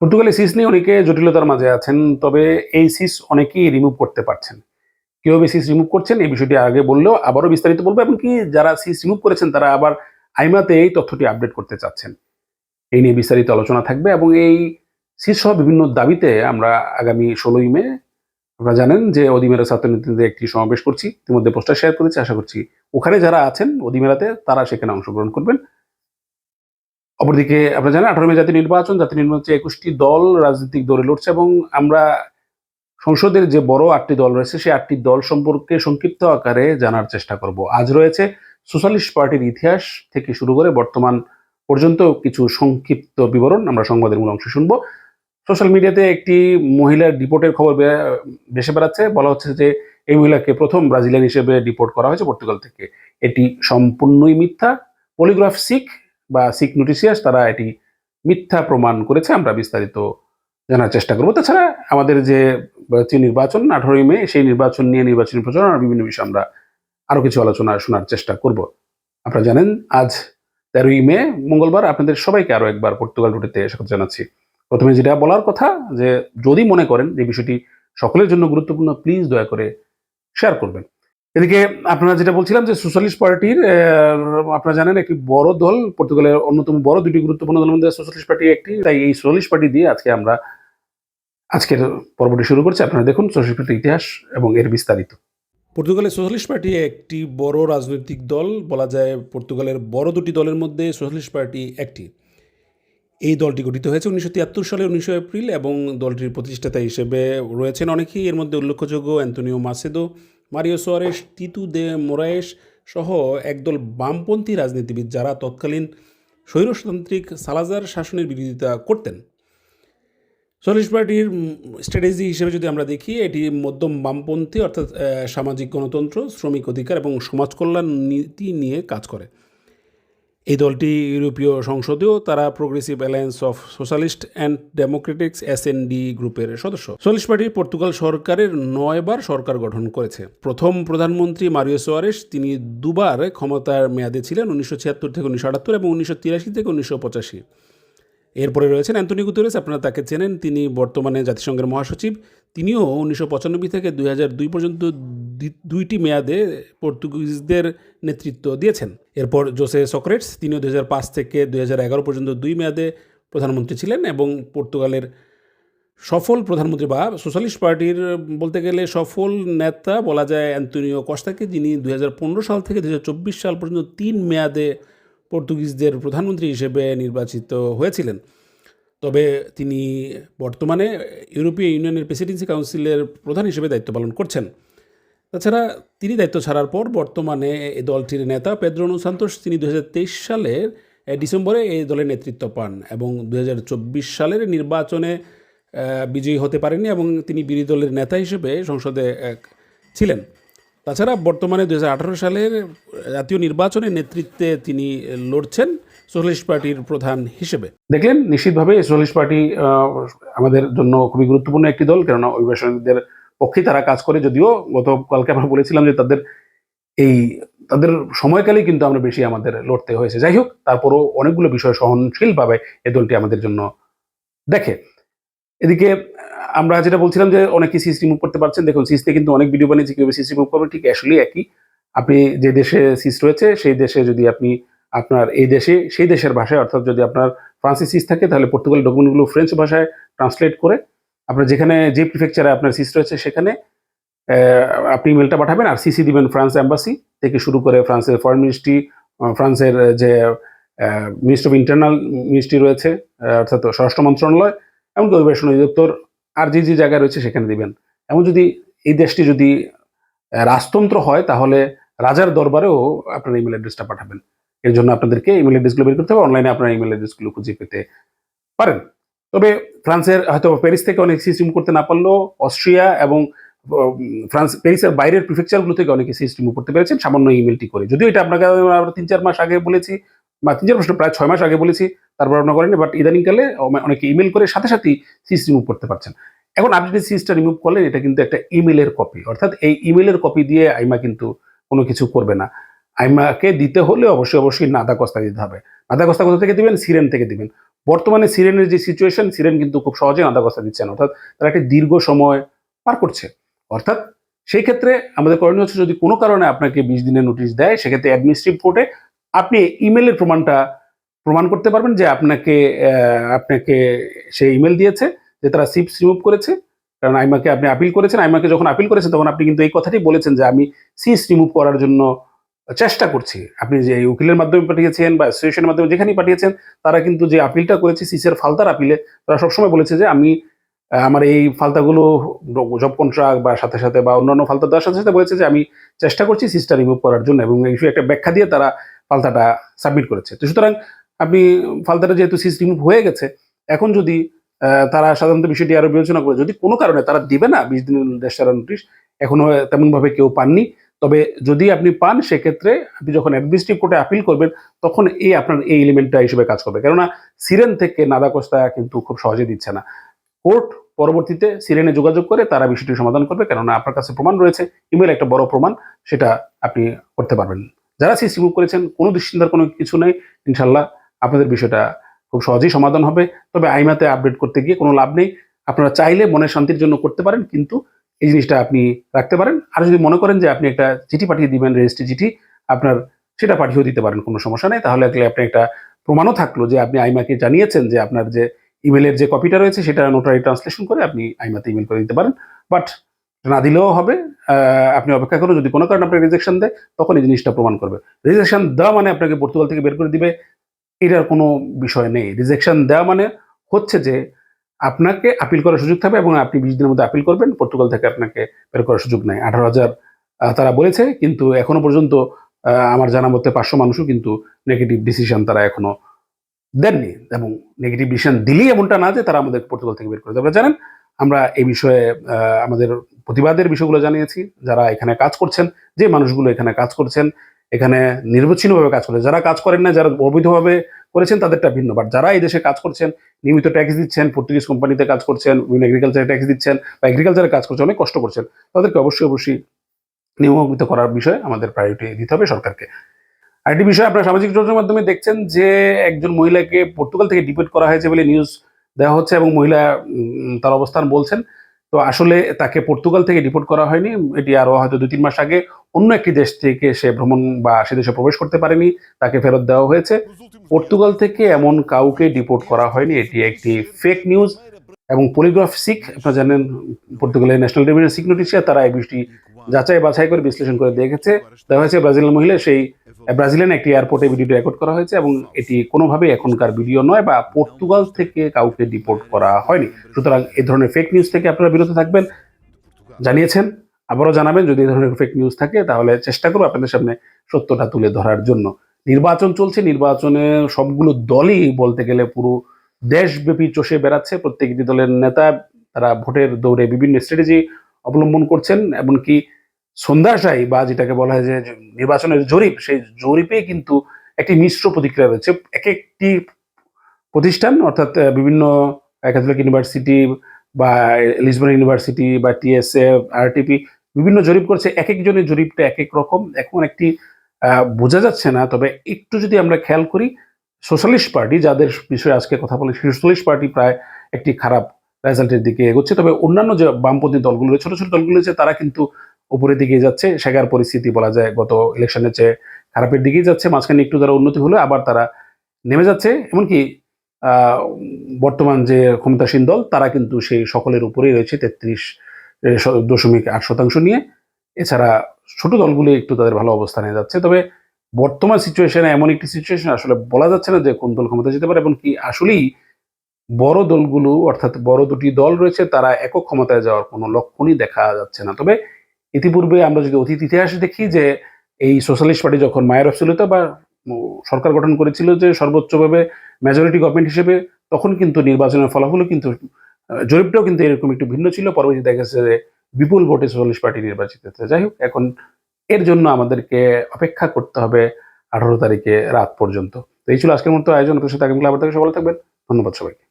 পর্তুগালে সিস নিয়ে অনেকে জটিলতার মাঝে আছেন, তবে এই সিস অনেকেই রিমুভ করতে পারছেন। কীভাবে সিস রিমুভ করছেন এই বিষয়টি আগে বললেও আবারও বিস্তারিত বলব এমনকি যারা সিস রিমুভ করেছেন তারা আবার আইমাতে এই তথ্যটি আপডেট করতে চাচ্ছেন। এই নিয়ে বিস্তারিত আলোচনা থাকবে এবং এই সিস সহ বিভিন্ন দাবিতে আমরা আগামী ষোলোই মে আপনারা জানেন যে অদিমেরা ছাত্রনীতিতে একটি সমাবেশ করছি। ইতিমধ্যে পোস্টার শেয়ার করেছি, আশা করছি ওখানে যারা আছেন অদিমেরাতে তারা সেখানে অংশগ্রহণ করবেন। অপরদিকে আপনারা জানেন, আঠারো মে জাতীয় নির্বাচন, জাতীয় নির্বাচনে একুশটি দল রাজনৈতিক দলে লড়ছে এবং আমরা সংসদের যে বড় আটটি দল রয়েছে, সেই আটটি দল সম্পর্কে সংক্ষিপ্ত আকারে জানার চেষ্টা করব। আজ রয়েছে সোশ্যালিস্ট পার্টির ইতিহাস থেকে শুরু করে বর্তমান পর্যন্ত কিছু সংক্ষিপ্ত বিবরণ, আমরা সংবাদের মূল অংশ শুনব। সোশ্যাল মিডিয়াতে একটি মহিলার ডিপোর্টের খবর বে- ভেসে বেড়াচ্ছে। বলা হচ্ছে যে এই মহিলাকে প্রথম ব্রাজিলিয়ান হিসেবে ডিপোর্ট করা হয়েছে, পর্তুগাল থেকে। এটি সম্পূর্ণই মিথ্যা। পলিগ্রাফ সিক বা সিক নোটিসিয়াস তারা এটি মিথ্যা প্রমাণ করেছে, আমরা বিস্তারিত জানার চেষ্টা করব। তাছাড়া আমাদের যে নির্বাচন, আঠারোই মে, সেই নির্বাচন নিয়ে নির্বাচনী প্রচারণার বিভিন্ন বিষয়ে আমরা আরও কিছু আলোচনা শোনার চেষ্টা করব। আপনারা জানেন, আজ তেরোই মে, মঙ্গলবার আপনাদের সবাইকে আরও একবার পর্তুগাল রুটিতে স্বাগত জানাচ্ছি। প্রথমে যেটা বলার কথা, যে যদি মনে করেন যে বিষয়টি সকলের জন্য গুরুত্বপূর্ণ প্লিজ দয়া করে শেয়ার করবেন। এদিকে আপনারা যেটা বলছিলাম যে সোশ্যালিস্ট পার্টির আপনারা জানেন একটি বড় দল, পর্তুগালের অন্যতম বড়, দুটি গুরুত্বপূর্ণ দলের মধ্যে সোশ্যালিস্ট পার্টি একটি। তাই এই সোশ্যালিস্ট পার্টি দিয়ে আজকে আমরা আজকের পর্বটি শুরু করছি। আপনারা দেখুন সোশ্যালিস্ট পার্টির ইতিহাস এবং এর বিস্তারিত। পর্তুগালের সোশ্যালিস্ট পার্টি একটি বড় রাজনৈতিক দল, বলা যায় পর্তুগালের বড় দুটি দলের মধ্যে সোশ্যালিস্ট পার্টি একটি। এই দলটি গঠিত হয়েছে উনিশশো তিয়াত্তর সালে উনিশশো এপ্রিল এবং দলটির প্রতিষ্ঠাতা হিসেবে রয়েছেন অনেকেই। এর মধ্যে উল্লেখযোগ্য Antonio Macedo Mario Soares Tito de Morais সহ একদল বামপন্থী রাজনীতিবিদ যারা তৎকালীন স্বৈরতান্ত্রিক সালাজার শাসনের বিরোধিতা করতেন। সোশ্যালিস্ট পার্টির স্ট্র্যাটেজি হিসেবে যদি আমরা দেখি, এটি মধ্যম বামপন্থী অর্থাৎ সামাজিক গণতন্ত্র, শ্রমিক অধিকার এবং সমাজ কল্যাণ নীতি নিয়ে কাজ করে। এই দলটি ইউরোপীয় সংসদেও তারা progressive alliance of socialists and democratics SND গ্রুপের সদস্য। সোশ্যালিস্ট পার্টি পর্তুগাল সরকারের নয়বার সরকার গঠন করেছে। প্রথম প্রধানমন্ত্রী মারিও সোয়ারেস, তিনি দুবার ক্ষমতার মেয়াদে ছিলেন উনিশশো ছিয়াত্তর থেকে উনিশশো আটাত্তর এবং উনিশশো তিরাশি থেকে উনিশশো পঁচাশি। এরপরে রয়েছেন অ্যান্টনি গুতেরেস, আপনারা তাকে চেনেন, তিনি বর্তমানে জাতিসংঘের মহাসচিব। তিনিও উনিশশো পঁচানব্বই থেকে দুই হাজার দুই পর্যন্ত দুইটি মেয়াদে পর্তুগিজদের নেতৃত্ব দিয়েছেন। এরপর জোসে সক্রেটস তিনিও দুই হাজার পাঁচ থেকে দুই হাজার এগারো পর্যন্ত দুই মেয়াদে প্রধানমন্ত্রী ছিলেন এবং পর্তুগালের সফল প্রধানমন্ত্রী বা সোশ্যালিস্ট পার্টির বলতে গেলে সফল নেতা বলা যায় অ্যান্তনিও কস্তাকে, যিনি দুই হাজার পনেরো সাল থেকে দু হাজার চব্বিশ সাল পর্যন্ত তিন মেয়াদে পর্তুগিজদের প্রধানমন্ত্রী হিসেবে নির্বাচিত হয়েছিলেন। তবে তিনি বর্তমানে ইউরোপীয় ইউনিয়নের প্রেসিডেন্সি কাউন্সিলের প্রধান হিসেবে দায়িত্ব পালন করছেন। তাছাড়া তিনি দায়িত্ব ছাড়ার পর বর্তমানে দলটির নেতা পেদ্রোনো সান্তোস তিনি দুহাজার তেইশ সালের ডিসেম্বরে এই দলের নেতৃত্ব পান এবং দুহাজার চব্বিশ সালের নির্বাচনে বিজয়ী হতে পারেননি এবং তিনি বিরোধী দলের নেতা হিসেবে সংসদে ছিলেন। তাছাড়া বর্তমানে দুই হাজার আঠারো সালের জাতীয় নির্বাচনে নেতৃত্বে তিনি লড়ছেন সোশ্যালিস্ট পার্টির প্রধান হিসেবে। দেখলেন, নিশ্চিতভাবে সোশ্যালিস্ট পার্টি আমাদের জন্য খুবই গুরুত্বপূর্ণ একটি দল, কেননা অভিবাসীদের পক্ষে তারা কাজ করে, যদিও গতকালকে আমরা বলেছিলাম যে তাদের এই, তাদের সময়কালেই কিন্তু আমরা বেশি আমাদের লড়তে হয়েছে। যাই হোক, তারপরও অনেকগুলো বিষয় সহনশীলভাবে এই দলটি আমাদের জন্য দেখে। এদিকে, আমরা যেটা বলছিলাম যে অনেকে সিস রিমুভ করতে পারছেন। দেখুন, সিসতে কিন্তু অনেক ভিডিও বানিয়েছি, কীভাবে সিস রিমুভ করবে, ঠিক আসলে একই। আপনি যে দেশে সিস রয়েছে, সেই দেশে যদি আপনি আপনার এই দেশে, সেই দেশের ভাষায়, অর্থাৎ যদি আপনার ফ্রান্সে সিস থাকে, তাহলে পর্তুগাল ডকুমেন্টগুলো ফ্রেঞ্চ ভাষায় ট্রান্সলেট করে আপনার যেখানে যে প্রিফেকচারে আপনার সিস রয়েছে, সেখানে আপনি ইমেলটা পাঠাবেন আর সিসি দিবেন ফ্রান্স অ্যাম্বাসি থেকে শুরু করে ফ্রান্সের ফরেন মিনিস্ট্রি ফ্রান্সের যে মিনিস্ট্রি অফ ইন্টারনাল মিনিস্ট্রি রয়েছে অর্থাৎ স্বরাষ্ট্র মন্ত্রণালয় এমনকি অভিবাসন অধিদপ্তর আর যে যে জায়গায় রয়েছে সেখানে দিবেন। এমন যদি এই দেশটি যদি রাজতন্ত্র হয়, তাহলে রাজার দরবারেও আপনার ইমেল অ্যাড্রেসটা পাঠাবেন। এর জন্য আপনাদেরকে ইমেল অ্যাড্রেসগুলো বের করতে হবে অনলাইনে আপনার ইমেল অ্যাড্রেসগুলো খুঁজে পেতে পারেন। তবে ফ্রান্সের হয়তো প্যারিস থেকে অনেক সিস্টেম করতে না পারলেও অস্ট্রিয়া এবং ফ্রান্স, প্যারিসের বাইরের প্রিফেকচারগুলো থেকে অনেকে সিস্টেম করতে পেরেছেন সামান্য ইমেলটি করে। যদিও এটা আপনাকে আমরা তিন চার মাস আগে বলেছি, বা তিন চার মাস প্রায় ছয় মাস আগে বলেছি, তারপর আপনার করেনি বাট ইদানিংকালে অনেকে ইমেল করে সাথে সাথেই সিস রিমুভ করতে পারছেন। এখন আপনি যদি সিসটা রিমুভ করলেন এটা কিন্তু একটা ইমেলের কপি অর্থাৎ এই ইমেলের কপি দিয়ে আইমা কিন্তু কোনো কিছু করবে না। আইমাকে দিতে হলে অবশ্যই অবশ্যই নাদা কস্তা দিতে হবে। নাদা কস্তা কোথা থেকে দিবেন? সিরেন থেকে দিবেন। বর্তমানে সিরেনের যে সিচুয়েশন সিরেন কিন্তু খুব সহজে নাদাকস্তা দিচ্ছে না। অর্থাৎ তারা একটি দীর্ঘ সময় পার করছে। অর্থাৎ সেই ক্ষেত্রে আমাদের করণীয় হচ্ছে যদি কোনো কারণে আপনাকে বিশ দিনের নোটিশ দেয়, সেক্ষেত্রে অ্যাডমিনিস্ট্রেটিভ কোর্টে আপনি ইমেলের প্রমাণটা প্রমাণ করতে পারবেন যে আপনাকে আপনাকে সে ইমেল দিয়েছে যে তারা সিপস রিমুভ করেছে। কারণ আইমাকে আপনি আপিল করেছেন। আইমাকে যখন আপিল করেছেন তখন আপনি কিন্তু এই কথাটি বলেছেন যে আমি সিস রিমুভ করার জন্য চেষ্টা করছি। আপনি যে উকিলের মাধ্যমে পাঠিয়েছেন বা অ্যাসোসিয়েশনের মাধ্যমে যেখানেই পাঠিয়েছেন, তারা কিন্তু যে আপিলটা করেছে সিসের ফালতার আপিলে তারা সবসময় বলেছে যে আমি আমার এই ফালতাগুলো জব কন্ট্রাক্ট বা সাথে সাথে বা অন্যান্য ফালতা দেওয়ার সাথে সাথে বলেছে যে আমি চেষ্টা করছি সিসটা রিমুভ করার জন্য এবং এই একটা ব্যাখ্যা দিয়ে তারা ফালতাটা সাবমিট করেছে। তো সুতরাং আপনি ফালতাটা যেহেতু সিস রিমুভ হয়ে গেছে, এখন যদি তারা সাধারণত বিষয়টি আরও বিবেচনা করে, যদি কোনো কারণে তারা দিবে না, বিশ দিনের দেশ নোটিশ এখনও তেমন ভাবে কেউ পাননি তবে যদি আপনি পান, সেক্ষেত্রে আপনি যখন অ্যাডমিনিস্ট্রেটিভ কোর্টে আপিল করবেন, তখন এই আপনার এই এলিমেন্টটা হিসেবে কাজ করবে। কেননা সিরেন থেকে নাদা কোস্তা কিন্তু খুব সহজে দিচ্ছে না। কোর্ট পরবর্তীতে সিরেনে যোগাযোগ করে তারা বিষয়টি সমাধান করবে, কেননা আপনার কাছে প্রমাণ রয়েছে। ইমেল একটা বড় প্রমাণ, সেটা আপনি করতে পারবেন। যারা সিস রিমুভ করেছেন, কোনো দুশ্চিন্তার কোনো কিছু নেই। ইনশাল্লাহ আপনাদের বিষয়টা খুব সহজেই সমাধান হবে। তবে আইমাতে আপডেট করতে গিয়ে কোনো লাভ নেই। আপনারা চাইলে মনের শান্তির জন্য করতে পারেন, কিন্তু এই জিনিসটা আপনি রাখতে পারেন। আর যদি মনে করেন যে আপনি একটা চিঠি পাঠিয়ে দিবেন রেজিস্ট্রি চিঠি, আপনার সেটা পাঠিয়েও দিতে পারেন, কোনো সমস্যা নেই। তাহলে আসলে আপনি একটা প্রমাণও থাকল যে আপনি আইমাকে জানিয়েছেন যে আপনার যে ইমেলের যে কপিটা রয়েছে, সেটা নোটারি ট্রান্সলেশন করে আপনি আইমাতে ইমেল করে দিতে পারেন। বাট না দিলেও হবে। আপনি অপেক্ষা করুন, যদি কোনো কারণে আপনাকে রিজেকশন দেয়, তখন এই জিনিসটা প্রমাণ করবে। রিজেকশন দেওয়া মানে আপনাকে পর্তুগাল থেকে বের করে দিবে। এটার কোনো বিষয় নেই। রিজেকশন দেওয়া মানে হচ্ছে যে আপনাকে আপিল করার সুযোগ থাকবে এবং আপনি বিশ দিনের মধ্যে আপিল করবেন। পর্তুগাল থেকে আপনাকে বের করার সুযোগ নেই। আঠারো হাজার তারা বলেছে, কিন্তু এখনও পর্যন্ত আমার জানা মতে পাঁচশো মানুষও কিন্তু নেগেটিভ ডিসিশন তারা এখনও দেননি এবং নেগেটিভ ডিসিশন দিলেই এমনটা না যে তারা আমাদের পর্তুগাল থেকে বের করে আপনারা জানেন, আমরা এই বিষয়ে আমাদের প্রতিবাদের বিষয়গুলো জানিয়েছি। যারা এখানে কাজ করছেন, যে মানুষগুলো এখানে কাজ করছেন, এখানে নির্বিচ্ছিন্নভাবে কাজ করে। যারা কাজ করেন না যারা অবৈধভাবে করেছেন, তাদেরটা ভিন্ন। বাট যারা এই দেশে কাজ করছেন, নিয়মিত ট্যাক্স দিচ্ছেন পর্তুগিজ কোম্পানিতে কাজ করছেন, বিভিন্ন এগ্রিকালচারে ট্যাক্স দিচ্ছেন বা এগ্রিকালচারে কাজ করছেন, অনেক কষ্ট করছেন, তাদেরকে অবশ্যই অবশ্যই নিয়মিত করার বিষয়ে আমাদের প্রায়োরিটি দিতে হবে সরকারকে। আরেকটি বিষয় আপনারা সামাজিক যোগাযোগের মাধ্যমে দেখছেন যে একজন মহিলাকে পর্তুগাল থেকে ডিপোর্ট করা হয়েছে বলে নিউজ দেওয়া হচ্ছে এবং মহিলা তার অবস্থান বলছেন। তো আসলে তাকে পর্তুগাল থেকে ডিপোর্ট করা হয়নি, এটি আরও হয়তো দু তিন মাস আগে অন্য একটি দেশ থেকে সে ভ্রমণ বা সে দেশে প্রবেশ করতে পারেনি, তাকে ফেরত দেওয়া হয়েছে। পর্তুগাল থেকে এমন কাউকে ডিপোর্ট করা হয়নি, এটি একটি ফেক নিউজ এবং পলিগ্রাফ সিক আপনারা জানেন, পর্তুগালের ন্যাশনাল রেভিনিউ সিক নোটিশিয়া তারা এই বিষয়টি যাচাই বাছাই করে বিশ্লেষণ করে দেখেছে। দেখা হয়েছে ব্রাজিলের মহিলা, সেই ব্রাজিলিয়ান একটি এয়ারপোর্টে ভিডিওটি রেকর্ড করা হয়েছে এবং এটি কোনোভাবেই এখনকার ভিডিও নয় বা পর্তুগাল থেকে কাউকে ডিপোর্ট করা হয়নি। সুতরাং এ ধরনের ফেক নিউজ থেকে আপনারা বিরত থাকবেন, জানিয়েছেন আবারও জানাবেন, যদি এই ধরনের ফেক নিউজ থাকে, তাহলে চেষ্টা করব আপনাদের সামনে সত্যটা তুলে ধরার জন্য। নির্বাচন চলছে, নির্বাচনে সবগুলো দলই বলতে গেলে পুরো দেশব্যাপী চষে বেড়াচ্ছে। প্রত্যেকটি দলের নেতা, তারা ভোটের দৌড়ে বিভিন্ন স্ট্র্যাটেজি অবলম্বন করছেন, এমনকি সন্ধ্যাশাই বা যেটাকে বলা হয় যে নির্বাচনের জরিপ, সেই জরিপে কিন্তু একটি মিশ্র প্রতিক্রিয়া রয়েছে। এক একটি প্রতিষ্ঠান, অর্থাৎ বিভিন্ন ক্যাথলিক ইউনিভার্সিটি বা লিসবন ইউনিভার্সিটি বা টিএসএফ আরটিপি বিভিন্ন জরিপ করছে এক একজনের জরিপটা এক এক রকম। এখন একটি বোঝা যাচ্ছে না, তবে একটু যদি আমরা খেয়াল করি, সোশ্যালিস্ট পার্টি যাদের বিষয়ে আজকে কথা বলি সোশ্যালিস্ট পার্টি প্রায় একটি খারাপ রেজাল্টের দিকে এগোচ্ছে। তবে অন্যান্য যে বামপন্থী দলগুলো ছোট ছোট দলগুলো আছে তারা কিন্তু উপরের দিকে যাচ্ছে। সেগার পরিস্থিতি বলা যায়, গত ইলেকশনের চেয়ে খারাপের দিকেই যাচ্ছে। মাঝখানে একটু তারা উন্নতি হলে, আবার তারা নেমে যাচ্ছে। এমনকি বর্তমান যে ক্ষমতাসীন দল, তারা কিন্তু সেই সকলের উপরেই রয়েছে, তেত্রিশ দশমিক আট শতাংশ নিয়ে। এছাড়া ছোট দলগুলি একটু তাদের ভালো অবস্থানে যাচ্ছে। তবে বর্তমান সিচুয়েশনে এমন একটি সিচুয়েশন আসলে বলা যাচ্ছে না যে কোন দল ক্ষমতা যেতে পারে এবং কি আসলেই বড় দলগুলো, অর্থাৎ বড় দুটি দল রয়েছে, তারা একক ক্ষমতায় যাওয়ার কোনো লক্ষণই দেখা যাচ্ছে না। তবে ইতিপূর্বে আমরা যদি অতীত ইতিহাসে দেখি যে, এই সোশ্যালিস্ট পার্টি যখন মায়ের অফসিলতা বা সরকার গঠন করেছিল যে সর্বোচ্চভাবে মেজরিটি গভর্নমেন্ট হিসেবে, তখন কিন্তু নির্বাচনের ফলাফলও কিন্তু জরিপটাও কিন্তু এরকম একটু ভিন্ন ছিল। পরবর্তী দেখা গেছে যে বিপুল ভোটে সোশ্যালিস্ট পার্টি নির্বাচিত হয়েছে। যাই হোক, এখন এর জন্য আমাদেরকে অপেক্ষা করতে হবে আঠারো তারিখে রাত পর্যন্ত। তো এই ছিল আজকের মতো আয়োজন। আপনার সাথে আবার থেকে সবাই থাকবেন। ধন্যবাদ সবাইকে।